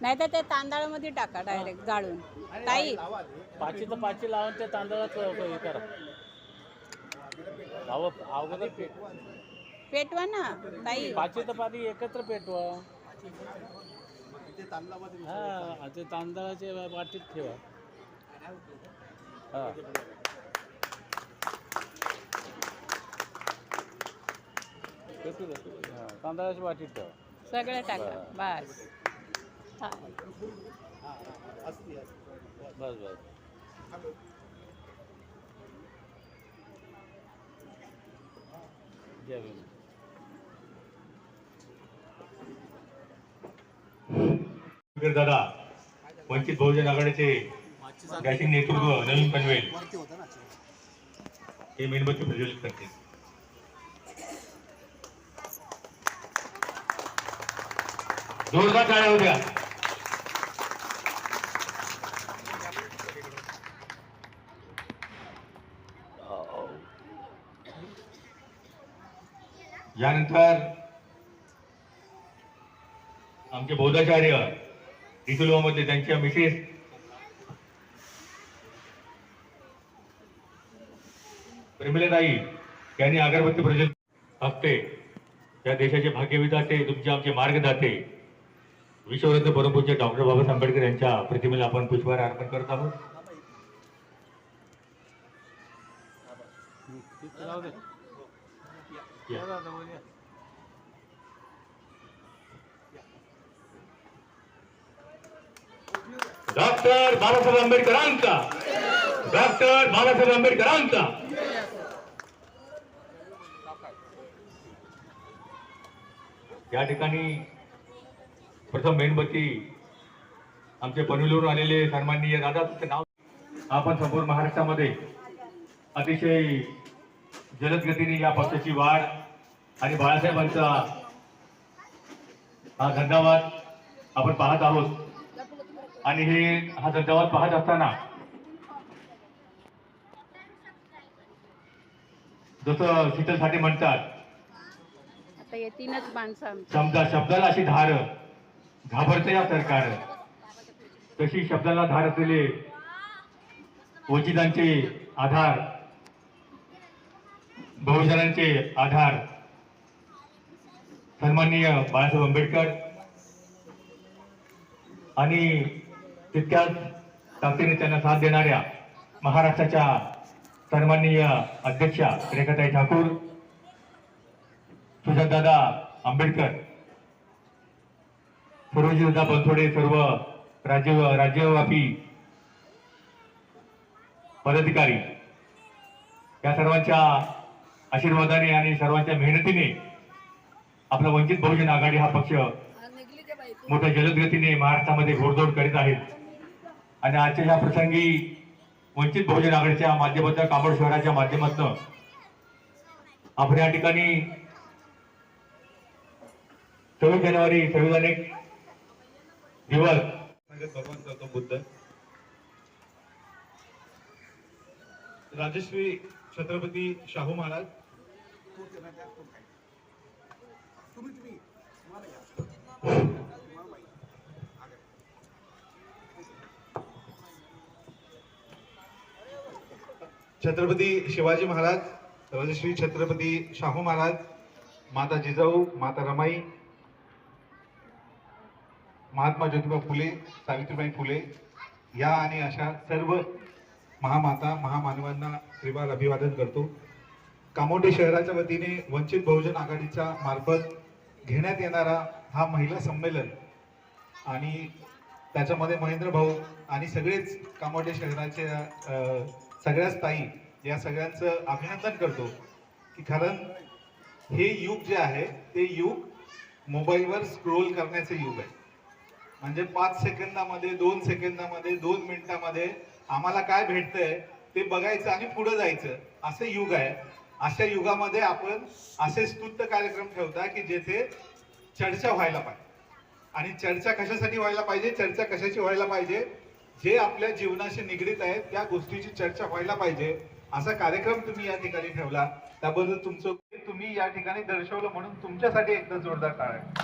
नाही तर ते तांदळामध्ये टाका डायरेक्ट गाळून ताई. पाची तर पाची लावून ते तांदळात हे करा. अहो अगोदर पेट पेटवा ना ताई. पाची तर पाणी एकत्र पेटवा. हा ते तांदळाचे वाटीत ठेवा. हा. हा, वाटीत ठेवा. सगळं टाका. बस. हा. बस बस. भीम दादा वंचित बहुजन आघाडीचे डॅशिंग नेतृत्व नवीन पनवेल. हे मेणबत्ती प्रज्वलित करते जोरदार टाळ्या होत्या. यानंतर आमचे बौद्धाचार्यमध्ये त्यांच्या मिसेस प्रेमिलाताई यांनी अगरबत्ती प्रज्वलित हप्ते. या देशाचे भाग्यविधाते तुमचे आमचे मार्गदाते. विश्वरत्न परमपूज्य डॉक्टर बाबासाहेब आंबेडकर यांच्या प्रतिमेला आपण पुष्पहार अर्पण करत आहोत. डॉक्टर बाबासाहेब आंबेडकरांचा. डॉक्टर बाबासाहेब आंबेडकरांचा. या ठिकाणी प्रथम मेणबत्ती आमचे पनवेलवरून आलेले सन्माननीय दादा तुमचं नाव? आपण संपूर्ण महाराष्ट्रामध्ये अतिशय जलद गतीने या पक्षाची वाढ आणि बाळासाहेबांचा हा धन्यवाद आपण पाहत आहोत. आणि हे हा धन्यवाद पाहत असताना जसं शीतल साठे म्हणतात शब्दाला अशी धार घाबरते या सरकार. तशी शब्दाला धार असलेले वंचितांचे आधार बहुजनांचे आधार. सन्माननीय बाळासाहेब आंबेडकर. आणि तितक्याच ताकदीने त्यांना साथ देणाऱ्या महाराष्ट्राच्या सन्माननीय अध्यक्षा रेखाताई ठाकूर सुजातदादा आंबेडकर. सर्वजीवदा बनसोडे सर्व राज्य राज्यव्यापी पदाधिकारी. या सर्वांच्या आशीर्वादाने आणि सर्वांच्या मेहनतीने आपला वंचित बहुजन आघाडी हा पक्ष मोठ्या जलदगतीने महाराष्ट्रामध्ये घोडदौड करीत आहेत आणि आजच्या या प्रसंगी वंचित बहुजन आघाडीच्या माध्यमातून काबड शहराच्या माध्यमातून आपण या ठिकाणी सव्वीस जानेवारी संविधानिक दिवस सांगत भगवान करतो बुद्ध राजश्री छत्रपती शाहू महाराज. छत्रपती शिवाजी महाराज राजश्री छत्रपती शाहू महाराज माता जिजाऊ माता रमाई महात्मा ज्योतिबा फुले सावित्रीबाई फुले या आणि अशा सर्व महामाता महामानवांना श्रीवाल अभिवादन करतो. कामोटे शहराच्या वतीने वंचित बहुजन आघाडीच्या मार्फत घेण्यात येणारा हा महिला संमेलन आणि त्याच्यामध्ये महेंद्र भाऊ आणि सगळेच कामोटे शहराच्या सगळ्याच ताई या सगळ्यांचं अभिनंदन करतो की कारण हे युग जे आहे ते युग मोबाईलवर स्क्रोल करण्याचे युग आहे. म्हणजे पाच सेकंदामध्ये दोन सेकंदामध्ये दोन मिनिटामध्ये आम्हाला काय भेटतंय ते बघायचं आणि पुढे जायचं. असं युग आहे. अशा युगामध्ये आपण असे स्तुत्त कार्यक्रम ठेवता की जेथे चर्चा व्हायला पाहिजे. आणि चर्चा कशासाठी व्हायला पाहिजे? चर्चा कशाची व्हायला पाहिजे? जे आपल्या जीवनाशी निगडीत आहे त्या गोष्टीची चर्चा व्हायला पाहिजे. असा कार्यक्रम तुम्ही या ठिकाणी ठेवला. त्याबद्दल तुमचं तुम्ही या ठिकाणी दर्शवलं म्हणून तुमच्यासाठी एकदा जोरदार टाळ्या.